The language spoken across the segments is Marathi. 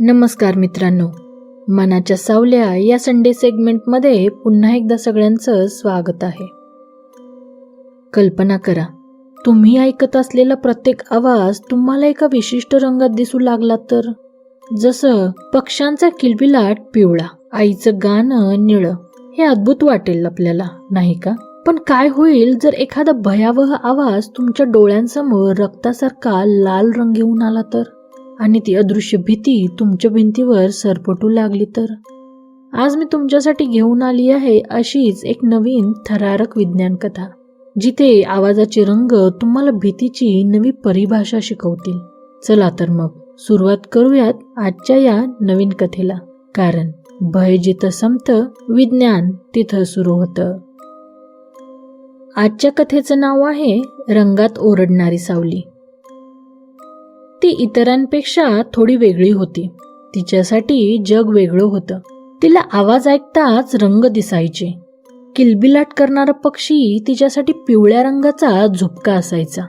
नमस्कार मित्रांनो. मनाच्या सावल्या या संडे सेगमेंटमध्ये पुन्हा एकदा सगळ्यांचं स्वागत आहे. कल्पना करा तुम्ही ऐकत असलेला प्रत्येक आवाज तुम्हाला एका विशिष्ट रंगात दिसू लागला तर? जसं पक्ष्यांचा किलबिलाट पिवळा आईचं गाणं निळं हे अद्भुत वाटेल आपल्याला नाही का? पण काय होईल जर एखादा भयावह आवाज तुमच्या डोळ्यांसमोर रक्तासारखा लाल रंग घेऊन आला तर? आणि ती अदृश्य भीती तुमच्या भिंतीवर सरपटू लागली तर? आज मी तुमच्यासाठी घेऊन आली आहे अशीच एक नवीन थरारक विज्ञान कथा जिथे आवाजाचे रंग तुम्हाला भीतीची नवी परिभाषा शिकवतील. चला तर मग सुरुवात करूयात आजच्या या नवीन कथेला. कारण भय जिथं संपत विज्ञान तिथं सुरू होतं. आजच्या कथेचं नाव आहे रंगात ओरडणारी सावली. ती इतरांपेक्षा थोडी वेगळी होती. तिच्यासाठी जग वेगळं होतं. तिला आवाज ऐकताच रंग दिसायचे. किलबिलाट करणारा पक्षी तिच्यासाठी पिवळ्या रंगाचा झुपका असायचा.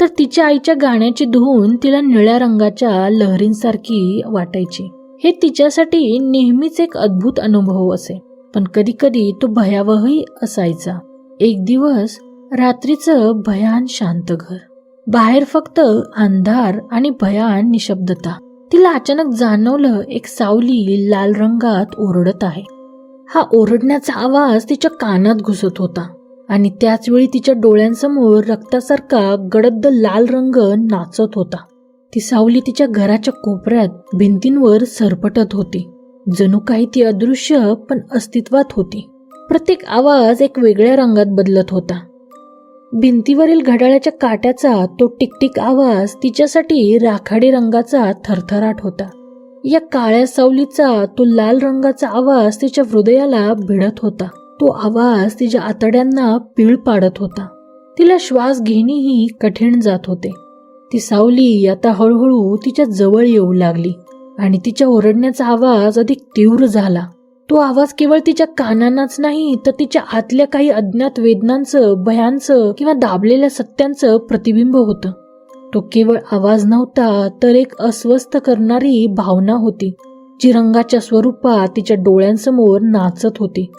तर तिच्या आईच्या गाण्याची धून तिला निळ्या रंगाच्या लहरींसारखी वाटायची. हे तिच्यासाठी नेहमीच एक अद्भुत अनुभव असे. पण कधी कधी तो भयावहही असायचा. एक दिवस रात्रीचं भयान शांत घर. बाहेर फक्त अंधार आणि भयान निशब्दता. तिला अचानक जाणवलं एक सावली लाल रंगात ओरडत आहे. हा ओरडण्याचा आवाज तिच्या कानात घुसत होता आणि त्याच वेळी तिच्या डोळ्यांसमोर रक्तासारखा गडद लाल रंग नाचत होता. ती सावली तिच्या घराच्या कोपऱ्यात भिंतींवर सरपटत होती. जणू काही ती अदृश्य पण अस्तित्वात होती. प्रत्येक आवाज एक वेगळ्या रंगात बदलत होता. भिंतीवरील घड्याळाच्या काट्याचा तो टिकटिक आवाज तिच्यासाठी राखाडी रंगाचा थरथराट होता. या काळ्या सावलीचा तो लाल रंगाचा आवाज तिच्या हृदयाला भिडत होता. तो आवाज तिच्या आतड्यांना पीळ पाडत होता. तिला श्वास घेणेही कठीण जात होते. ती सावली आता हळूहळू तिच्या जवळ येऊ लागली आणि तिच्या ओरडण्याचा आवाज अधिक तीव्र झाला. तो आवाज केवळ तिच्या कानांनाच नाही तर तिच्या आतल्या काही अज्ञात वेदनांचं भयांचं किंवा दाबलेल्या सत्यांचं प्रतिबिंब होतं. तो केवळ आवाज नव्हता तर एक अस्वस्थ करणारी भावना होती जी रंगाच्या स्वरूपात तिच्या डोळ्यांसमोर नाचत होती.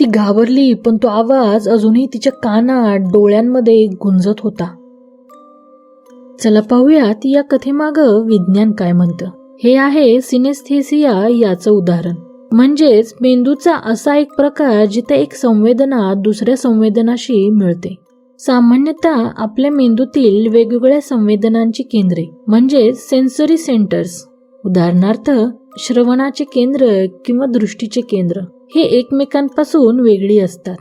ती घाबरली पण तो आवाज अजूनही तिच्या कानात डोळ्यांमध्ये गुंजत होता. चला पाहूयात या कथेमागं विज्ञान काय म्हणतं. हे आहे सिनेस्थेसिया याचं उदाहरण. म्हणजेच मेंदूचा असा एक प्रकार जिथे एक संवेदना दुसऱ्या संवेदनाशी मिळते. सामान्यतः आपल्या मेंदूतील वेगवेगळ्या संवेदनांची केंद्रे म्हणजेच सेन्सरी सेंटर्स उदाहरणार्थ श्रवणाचे केंद्र किंवा दृष्टीचे केंद्र हे एकमेकांपासून वेगळी असतात.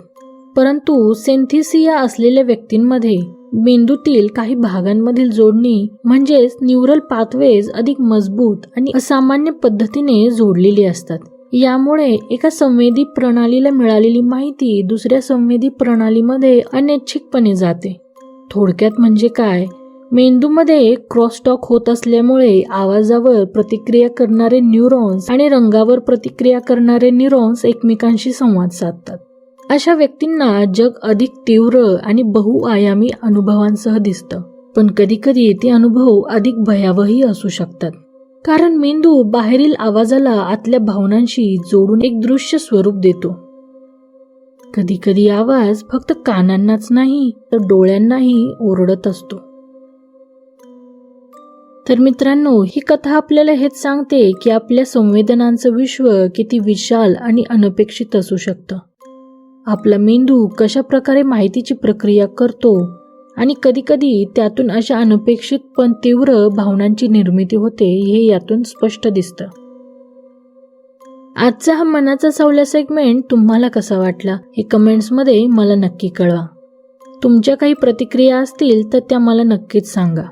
परंतु सेंथिसिया असलेल्या व्यक्तींमध्ये मेंदूतील काही भागांमधील जोडणी म्हणजेच न्यूरल पाथवेज अधिक मजबूत आणि असामान्य पद्धतीने जोडलेली असतात. यामुळे एका संवेदी प्रणालीला मिळालेली माहिती दुसऱ्या संवेदी प्रणालीमध्ये अनैच्छिकपणे जाते. थोडक्यात म्हणजे काय? मेंदूमध्ये क्रॉसटॉक होत असल्यामुळे आवाजावर प्रतिक्रिया करणारे न्यूरॉन्स आणि रंगावर प्रतिक्रिया करणारे न्यूरॉन्स एकमेकांशी संवाद साधतात. अशा व्यक्तींना जग अधिक तीव्र आणि बहुआयामी अनुभवांसह दिसतं. पण कधीकधी ते अनुभव अधिक भयावही असू शकतात. कारण मेंदू बाहेरील आवाजाला आतल्या भावनांशी जोडून एक दृश्य स्वरूप देतो. कधी कधी आवाज फक्त कानांनाच नाही तर डोळ्यांनाही ओरडत असतो. तर मित्रांनो ही कथा आपल्याला हेच सांगते की आपल्या संवेदनांचं विश्व किती विशाल आणि अनपेक्षित असू शकतं. आपला मेंदू कशा प्रकारे माहितीची प्रक्रिया करतो आणि कधीकधी त्यातून अशा अनपेक्षित पण तीव्र भावनांची निर्मिती होते हे यातून स्पष्ट दिसतं. आजचा हा मनाचा सावल्या सेगमेंट तुम्हाला कसा वाटला हे कमेंट्समध्ये मला नक्की कळवा. तुमच्या काही प्रतिक्रिया असतील तर त्या मला नक्कीच सांगा.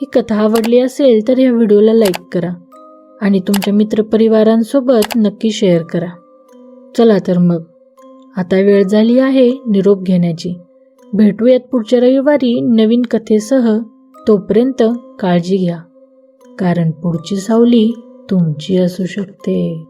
ही कथा आवडली असेल तर या व्हिडिओला लाईक करा आणि तुमच्या मित्रपरिवारांसोबत नक्की शेअर करा. चला तर मग आता वेळ झाली आहे निरोप घेण्याची. भेटूयात पुढच्या रविवारी नवीन कथेसह. तोपर्यंत काळजी घ्या. कारण पुढची सावली तुमची असू शकते.